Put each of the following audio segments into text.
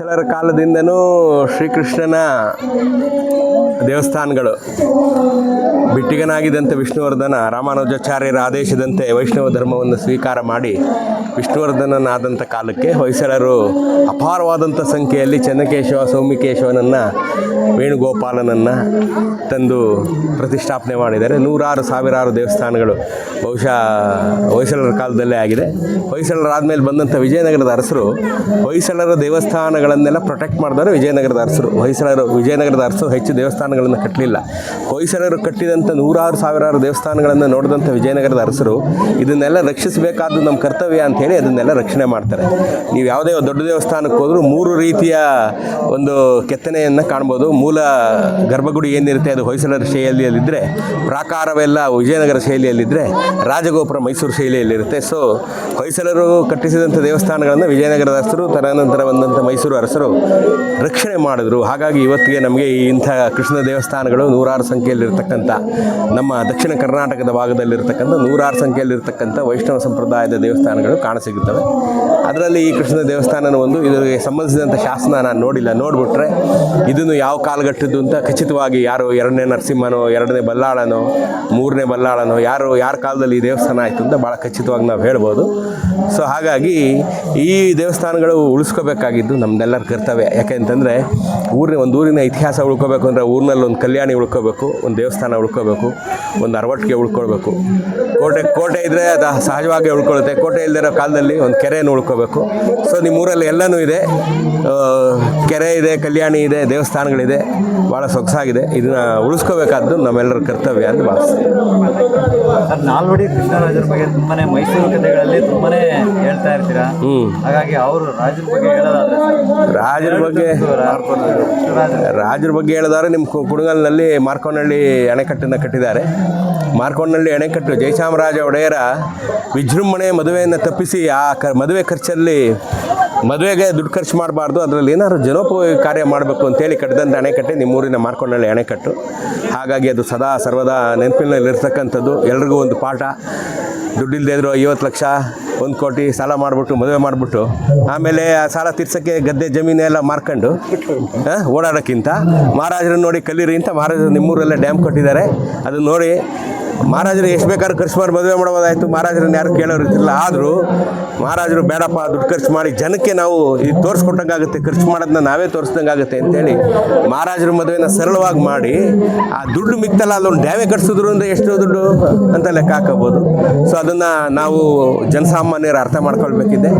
ಹೊಯ್ಸಳರ ಕಾಲದಿಂದನೂ ಶ್ರೀಕೃಷ್ಣನ ದೇವಸ್ಥಾನಗಳು ಬಿಟ್ಟಿಗನಾಗಿದ್ದಂತೆ ವಿಷ್ಣುವರ್ಧನ, ರಾಮಾನುಜಾಚಾರ್ಯರ ಆದೇಶದಂತೆ ವೈಷ್ಣವ ಧರ್ಮವನ್ನು ಸ್ವೀಕಾರ ಮಾಡಿ ವಿಷ್ಣುವರ್ಧನನಾದಂಥ ಕಾಲಕ್ಕೆ ಹೊಯ್ಸಳರು ಅಪಾರವಾದಂಥ ಸಂಖ್ಯೆಯಲ್ಲಿ ಚನ್ನಕೇಶವ ಸೌಮಿಕೇಶವನನ್ನು ವೇಣುಗೋಪಾಲನನ್ನು ತಂದು ಪ್ರತಿಷ್ಠಾಪನೆ ಮಾಡಿದ್ದಾರೆ. ನೂರಾರು, ಸಾವಿರಾರು ದೇವಸ್ಥಾನಗಳು ಬಹುಶಃ ಹೊಯ್ಸಳರ ಕಾಲದಲ್ಲೇ ಆಗಿದೆ. ಹೊಯ್ಸಳರಾದ್ಮೇಲೆ ಬಂದಂಥ ವಿಜಯನಗರದ ಅರಸರು ಹೊಯ್ಸಳರ ದೇವಸ್ಥಾನಗಳನ್ನೆಲ್ಲ ಪ್ರೊಟೆಕ್ಟ್ ಮಾಡಿದವರು ವಿಜಯನಗರದ ಅರಸರು. ಹೊಯ್ಸಳರು, ವಿಜಯನಗರದ ಅರಸರು ಹೆಚ್ಚು ದೇವಸ್ಥಾನಗಳನ್ನು ಕಟ್ಟಲಿಲ್ಲ ಹೊಯ್ಸಳರು ಕಟ್ಟಿದಂಥ ನೂರಾರು ಸಾವಿರಾರು ದೇವಸ್ಥಾನಗಳನ್ನು ನೋಡಿದಂಥ ವಿಜಯನಗರದ ಅರಸರು ಇದನ್ನೆಲ್ಲ ರಕ್ಷಿಸಬೇಕಾದ್ದು ನಮ್ಮ ಕರ್ತವ್ಯ ಅಂತ ಹೇಳಿ ಅದನ್ನೆಲ್ಲ ರಕ್ಷಣೆ ಮಾಡ್ತಾರೆ. ನೀವು ಯಾವುದೇ ದೊಡ್ಡ ದೇವಸ್ಥಾನಕ್ಕೆ ಹೋದರೂ ಮೂರು ರೀತಿಯ ಒಂದು ಕೆತ್ತನೆಯನ್ನು ಕಾಣ್ಬೋದು. ಮೂಲ ಗರ್ಭಗುಡಿ ಏನಿರುತ್ತೆ ಅದು ಹೊಯ್ಸಳರ ಶೈಲಿಯಲ್ಲಿದ್ದರೆ ಪ್ರಾಕಾರವೆಲ್ಲ ವಿಜಯನಗರ ಶೈಲಿಯಲ್ಲಿದ್ದರೆ ರಾಜಗೋಪುರ ಮೈಸೂರು ಶೈಲಿಯಲ್ಲಿರುತ್ತೆ. ಸೊ ಹೊಯ್ಸಳರು ಕಟ್ಟಿಸಿದಂಥ ದೇವಸ್ಥಾನಗಳನ್ನು ವಿಜಯನಗರದ ಅರಸರು, ತದನಂತರ ಬಂದಂಥ ಮೈಸೂರು ಅರಸರು ರಕ್ಷಣೆ ಮಾಡಿದ್ರು. ಹಾಗಾಗಿ ಇವತ್ತಿಗೆ ನಮಗೆ ಇಂಥ ಕೃಷ್ಣ ದೇವಸ್ಥಾನಗಳು ನೂರಾರು ಸಂಖ್ಯೆಯಲ್ಲಿರ್ತಕ್ಕಂಥ ನಮ್ಮ ದಕ್ಷಿಣ ಕರ್ನಾಟಕದ ಭಾಗದಲ್ಲಿರ್ತಕ್ಕಂಥ ನೂರಾರು ಸಂಖ್ಯೆಯಲ್ಲಿರ್ತಕ್ಕಂಥ ವೈಷ್ಣವ ಸಂಪ್ರದಾಯದ ದೇವಸ್ಥಾನಗಳು ಕಾಣಸಿಗುತ್ತವೆ. ಅದರಲ್ಲಿ ಈ ಕೃಷ್ಣ ದೇವಸ್ಥಾನನ ಒಂದು ಇದಕ್ಕೆ ಸಂಬಂಧಿಸಿದಂಥ ಶಾಸನ ನಾನು ನೋಡಿಲ್ಲ. ನೋಡಿಬಿಟ್ರೆ ಇದನ್ನು ಯಾವ ಕಾಲಘಟ್ಟದ್ದು ಅಂತ ಖಚಿತವಾಗಿ ಯಾರು ಎರಡನೇ ನರಸಿಂಹನೋ, ಎರಡನೇ ಬಲ್ಲಾಳನೋ, ಮೂರನೇ ಬಲ್ಲಾಳನೋ, ಯಾರು, ಯಾರ ಕಾಲದಲ್ಲಿ ಈ ದೇವಸ್ಥಾನ ಆಯಿತು ಅಂತ ಭಾಳ ಖಚಿತವಾಗಿ ನಾವು ಹೇಳ್ಬೋದು. ಸೊ ಹಾಗಾಗಿ ಈ ದೇವಸ್ಥಾನಗಳು ಉಳಿಸ್ಕೋಬೇಕಾಗಿದ್ದು ನಮ್ದೆಲ್ಲರ ಕರ್ತವ್ಯ. ಯಾಕೆ ಅಂತಂದರೆ ಊರಿನ ಒಂದು ಊರಿನ ಇತಿಹಾಸ ಉಳ್ಕೋಬೇಕು ಅಂದರೆ ಊರಿನಲ್ಲಿ ಒಂದು ಕಲ್ಯಾಣಿ ಉಳ್ಕೋಬೇಕು ಒಂದು ದೇವಸ್ಥಾನ ಉಳ್ಕೋಬೇಕು ಒಂದು ಅರವಟ್ಟಿಗೆ ಉಳ್ಕೊಳ್ಬೇಕು. ಕೋಟೆ ಕೋಟೆ ಇದ್ದರೆ ಅದು ಸಹಜವಾಗಿ ಉಳ್ಕೊಳ್ಳುತ್ತೆ ಕೋಟೆ ಇಲ್ಲದಿರೋ ಕಾಲದಲ್ಲಿ ಒಂದು ಕೆರೆಯನ್ನು ಉಳ್ಕೋಬೇಕು. ಸೊ ನಿಮ್ಮ ಊರಲ್ಲಿ ಎಲ್ಲನೂ ಇದೆ. ಕೆರೆ ಇದೆ ಕಲ್ಯಾಣಿ ಇದೆ ದೇವಸ್ಥಾನಗಳಿದೆ. ಭಾಳ ಸೊಗಸಾಗಿದೆ. ಇದನ್ನು ಉಳಿಸ್ಕೋಬೇಕಾದ್ದು ನಮ್ಮೆಲ್ಲರ ಕರ್ತವ್ಯ ಅಂತ ಭಾವಿಸ್ತೀನಿ. ಸರ್ ನಾಲ್ವಡಿ ಕೃಷ್ಣರಾಜರ ಬಗ್ಗೆ ತುಂಬಾನೇ ಮೈಸೂರು ಕಥೆಗಳಲ್ಲಿ ತುಂಬಾನೇ ಹೇಳ್ತಾ ಇರ್ತೀರಾ? ಹ್ಞೂ ಹಾಗಾಗಿ ಅವರು ರಾಜರ ಬಗ್ಗೆ ಹೇಳೋದಾದ್ರೆ ರಾಜರ ಬಗ್ಗೆ ರಾಜರ ಬಗ್ಗೆ ಹೇಳಿದಾರೆ ನಿಮ್ಮ ಕುಡುಗಲ್ನಲ್ಲಿ ಮಾರ್ಕೋನಹಳ್ಳಿ ಅಣೆಕಟ್ಟನ್ನು ಕಟ್ಟಿದ್ದಾರೆ. ಮಾರ್ಕೋನಹಳ್ಳಿ ಅಣೆಕಟ್ಟು ಜಯಚಾಮರಾಜ ಒಡೆಯರ ವಿಜೃಂಭಣೆ ಮದುವೆಯನ್ನು ತಪ್ಪಿಸಿ ಆ ಕ ಮದುವೆ ಖರ್ಚಲ್ಲಿ ಮದುವೆಗೆ ದುಡ್ಡು ಖರ್ಚು ಮಾಡಬಾರ್ದು. ಅದರಲ್ಲಿ ಏನಾದ್ರು ಜನೋಪಯೋಗಿ ಕಾರ್ಯ ಮಾಡಬೇಕು ಅಂತೇಳಿ ಕಟ್ಟಿದಂಥ ಅಣೆಕಟ್ಟೆ ನಿಮ್ಮೂರಿನ ಮಾರ್ಕೋನಹಳ್ಳಿ ಅಣೆಕಟ್ಟು. ಹಾಗಾಗಿ ಅದು ಸದಾ ಸರ್ವದಾ ನೆನಪಿನಲ್ಲಿರ್ತಕ್ಕಂಥದ್ದು. ಎಲ್ರಿಗೂ ಒಂದು ಪಾಠ. ದುಡ್ಡಿಲ್ಲದೆ ಇದ್ರು ಐವತ್ತು ಲಕ್ಷ ಒಂದು ಕೋಟಿ ಸಾಲ ಮಾಡಿಬಿಟ್ಟು, ಮದುವೆ ಮಾಡಿಬಿಟ್ಟು, ಆಮೇಲೆ ಆ ಸಾಲ ತೀರ್ಸೋಕ್ಕೆ ಗದ್ದೆ ಜಮೀನೆಲ್ಲ ಮಾರ್ಕೊಂಡು ಓಡಾಡೋಕ್ಕಿಂತ ಮಹಾರಾಜರನ್ನ ನೋಡಿ ಕಲೀರಿ ಅಂತ ಮಹಾರಾಜರು ನಿಮ್ಮೂರಲ್ಲೇ ಡ್ಯಾಮ್ ಕೊಟ್ಟಿದ್ದಾರೆ. ಅದನ್ನ ನೋಡಿ ಮಹಾರಾಜರು ಎಷ್ಟು ಬೇಕಾದ್ರೂ ಖರ್ಚು ಮಾಡಿ ಮದುವೆ ಮಾಡ್ಬೋದಾಯ್ತು. ಮಹಾರಾಜರನ್ನ ಯಾರು ಕೇಳೋರು ಆದರೂ ಮಹಾರಾಜರು ಬೇಡಪ್ಪ, ದುಡ್ಡು ಖರ್ಚು ಮಾಡಿ ಜನಕ್ಕೆ ನಾವು ಇದು ತೋರಿಸ್ಕೊಟ್ಟಂಗಾಗುತ್ತೆ. ಖರ್ಚು ಮಾಡೋದನ್ನ ನಾವೇ ತೋರಿಸ್ದಂಗಾಗುತ್ತೆ ಅಂತೇಳಿ ಮಹಾರಾಜರ ಮದುವೆನ ಸರಳವಾಗಿ ಮಾಡಿ ಆ ದುಡ್ಡು ಮಿಕ್ತಲ್ಲ ಅದೊಂದು ಡ್ಯಾಮೇ ಕಟ್ಸಿದ್ರು ಅಂದರೆ ಎಷ್ಟು ದುಡ್ಡು ಅಂತ ಲೆಕ್ಕ ಹಾಕೋಬೋದು ಸೊ ಅದನ್ನು ನಾವು ಜನಸಾಮಾನ್ಯರು ಅರ್ಥ ಮಾಡ್ಕೊಳ್ಬೇಕಿದೆ.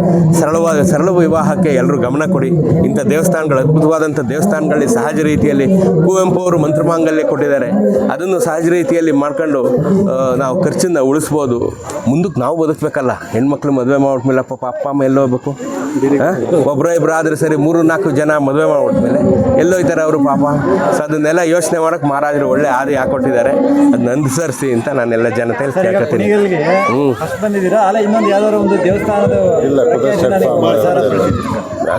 ಸರಳವಾಗಿ ಸರಳ ವಿವಾಹಕ್ಕೆ ಎಲ್ಲರೂ ಗಮನ ಕೊಡಿ. ಇಂಥ ದೇವಸ್ಥಾನಗಳು, ಅದ್ಭುತವಾದಂಥ ದೇವಸ್ಥಾನಗಳಲ್ಲಿ ಸಹಜ ರೀತಿಯಲ್ಲಿ ಕುವೆಂಪು ಅವರು ಮಂತ್ರಮಾಂಗಲ್ಯ ಕೊಟ್ಟಿದ್ದಾರೆ. ಅದನ್ನು ಸಹಜ ರೀತಿಯಲ್ಲಿ ಮಾಡ್ಕೊಂಡು ನಾವು ಖರ್ಚಿಂದ ಉಳಿಸ್ಬೋದು. ಮುಂದಕ್ಕೆ ನಾವು ಬದುಕಬೇಕಲ್ಲ. ಹೆಣ್ಮಕ್ಳು ಮದುವೆ ಮಾಡ್ಬಿಟ್ಮೇಲೆ ಪಾಪ ಅಪ್ಪ ಅಮ್ಮ ಎಲ್ಲ ಹೋಗ್ಬೇಕು? ಒಬ್ಬರ ಇಬ್ಬರು ಆದರೆ ಸರಿ ಮೂರು ನಾಲ್ಕು ಜನ ಮದುವೆ ಮಾಡ್ಬಿಟ್ಮೇಲೆ ಎಲ್ಲೋಯ್ತಾರೆ ಅವರು ಪಾಪ. ಸೊ ಅದನ್ನೆಲ್ಲ ಯೋಚನೆ ಮಾಡೋಕೆ ಮಹಾರಾಜರು ಒಳ್ಳೆ ಆದಿ ಹಾಕೊಟ್ಟಿದ್ದಾರೆ. ಅದನ್ನ ಅನುಸರಿಸಿ ಅಂತ ನಾನೆಲ್ಲ ಜನತೆ ಕೇಳ್ಕೊತೀನಿ. ಹ್ಞೂ ಫಸ್ಟ್ ಬಂದಿದ್ದೀರಾ? ಅಲ್ಲ ಇನ್ನೊಂದು ಯಾವ್ದಾದ್ರು ಒಂದು ದೇವಸ್ಥಾನದ ಇಲ್ಲ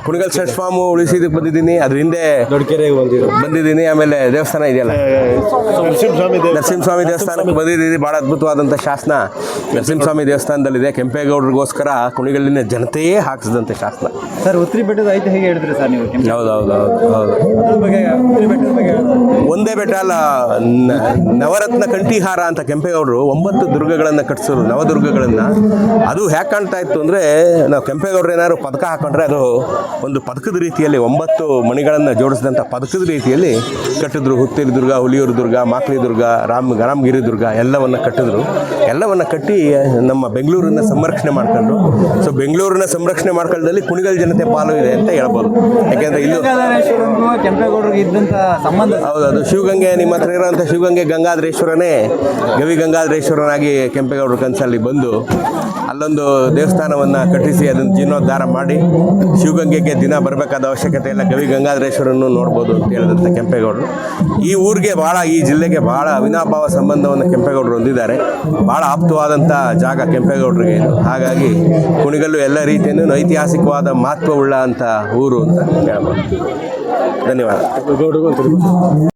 ಕುಣಿಗಲ್ ಸೆಟ್ ಫಾರ್ಮ್ ಉಳಿಸಿದಕ್ಕೆ ಬಂದಿದ್ದೀನಿ. ಅದ್ರ ಹಿಂದೆ ದೊಡ್ಡಕೆರೆಗೆ ಬಂದಿದ್ದೀನಿ. ಆಮೇಲೆ ದೇವಸ್ಥಾನ ಇದೆಯಲ್ಲ? ನರಸಿಂಹಸ್ವಾಮಿ ನರಸಿಂಹಸ್ವಾಮಿ ದೇವಸ್ಥಾನಕ್ಕೆ ಬಂದಿದ್ದೀನಿ. ಭಾಳ ಅದ್ಭುತವಾದಂಥ ಶಾಸನ. ನರಸಿಂಹಸ್ವಾಮಿ ದೇವಸ್ಥಾನದಲ್ಲಿದೆ. ಕೆಂಪೇಗೌಡರಿಗೋಸ್ಕರ ಕುಣಿಗಲ್ಲಿನ ಜನತೆಯೇ ಹಾಕಿಸಿದಂಥ ಶಾಸನ ಸರ್ ಉತ್ತರಿ ಬೆಟ್ಟದ ಐತೆ ಹೇಗೆ ಹೇಳಿದ್ರಿ ಸರ್ ನೀವು? ಹೌದು ಹೌದು ಹೌದು ಹೌದು. ಅದ್ರ ಬಗ್ಗೆ ಉತ್ರಿ ಬೆಟ್ಟದ ಬಗ್ಗೆ ಒಂದೇ ಬೆಟ್ಟ ಅಲ್ಲ ನ- ನವರತ್ನ ಕಂಠಿಹಾರ ಅಂತ ಕೆಂಪೇಗೌಡರು ಒಂಬತ್ತು ದುರ್ಗಗಳನ್ನು ಕಟ್ಟಿಸಿದ್ರು ನವದುರ್ಗಗಳನ್ನು. ಅದು ಹ್ಯಾಕ್ ಕಾಣ್ತಾ ಇತ್ತು ಅಂದರೆ ನಾವು ಕೆಂಪೇಗೌಡರು ಏನಾದ್ರು ಪದಕ ಹಾಕೊಂಡ್ರೆ ಅದು ಒಂದು ಪದಕದ ರೀತಿಯಲ್ಲಿ ಒಂಬತ್ತು ಮಣಿಗಳನ್ನು ಜೋಡಿಸಿದಂಥ ಪದಕದ ರೀತಿಯಲ್ಲಿ ಕಟ್ಟಿದ್ರು. ಹುತ್ತೇರಿ ದುರ್ಗ ಹುಲಿಯೂರು ದುರ್ಗ ಮಾಕ್ಲಿ ದುರ್ಗ ರಾಮ್ ರಾಮಗಿರಿ ದುರ್ಗ ಎಲ್ಲವನ್ನು ಕಟ್ಟಿದ್ರು. ಎಲ್ಲವನ್ನು ಕಟ್ಟಿ ನಮ್ಮ ಬೆಂಗಳೂರನ್ನ ಸಂರಕ್ಷಣೆ ಮಾಡ್ಕೊಂಡ್ರು. ಸೊ ಬೆಂಗಳೂರನ್ನ ಸಂರಕ್ಷಣೆ ಮಾಡ್ಕೊಳ್ಳೋದ್ರಲ್ಲಿ ಕುಣಿಗಲ್ ಜನತೆ ಪಾಲು ಇದೆ ಅಂತ ಹೇಳ್ಬೋದು. ಯಾಕೆಂದ್ರೆ ಇಲ್ಲಿ ಕೆಂಪೇಗೌಡರಿಗೆ ಇದ್ದಂತ ಸಂಬಂಧ. ಹೌದು ಅದು ಶಿವಗಂಗೆ ನಿಮ್ಮ ಹತ್ರ ಇರೋಂಥ ಶಿವಗಂಗೆ ಗಂಗಾಧರೇಶ್ವರನೇ ಗವಿ ಗಂಗಾಧರೇಶ್ವರನಾಗಿ ಕೆಂಪೇಗೌಡರ ಕನಸಲ್ಲಿ ಬಂದು ಅಲ್ಲೊಂದು ದೇವಸ್ಥಾನವನ್ನು ಕಟ್ಟಿಸಿ ಅದನ್ನು ಜೀರ್ಣೋದ್ಧಾರ ಮಾಡಿ ಶಿವಗಂಗೆಗೆ ದಿನ ಬರಬೇಕಾದ ಅವಶ್ಯಕತೆ ಇಲ್ಲ. ಕವಿ ಗಂಗಾಧರೇಶ್ವರನ್ನು ನೋಡ್ಬೋದು ಅಂತ ಹೇಳಿದಂಥ ಕೆಂಪೇಗೌಡರು. ಈ ಊರಿಗೆ ಭಾಳ ಈ ಜಿಲ್ಲೆಗೆ ಭಾಳ ಅವಿನಾಭಾವ ಸಂಬಂಧವನ್ನು ಕೆಂಪೇಗೌಡರು ಹೊಂದಿದ್ದಾರೆ. ಭಾಳ ಆಪ್ತವಾದಂಥ ಜಾಗ ಕೆಂಪೇಗೌಡರಿಗೆ ಹಾಗಾಗಿ ಕುಣಿಗಲ್ಲು ಎಲ್ಲ ರೀತಿಯನ್ನು ಐತಿಹಾಸಿಕವಾದ ಮಹತ್ವವುಳ್ಳ ಅಂತ ಊರು ಅಂತ ಹೇಳ್ಬೋದು. ಧನ್ಯವಾದ.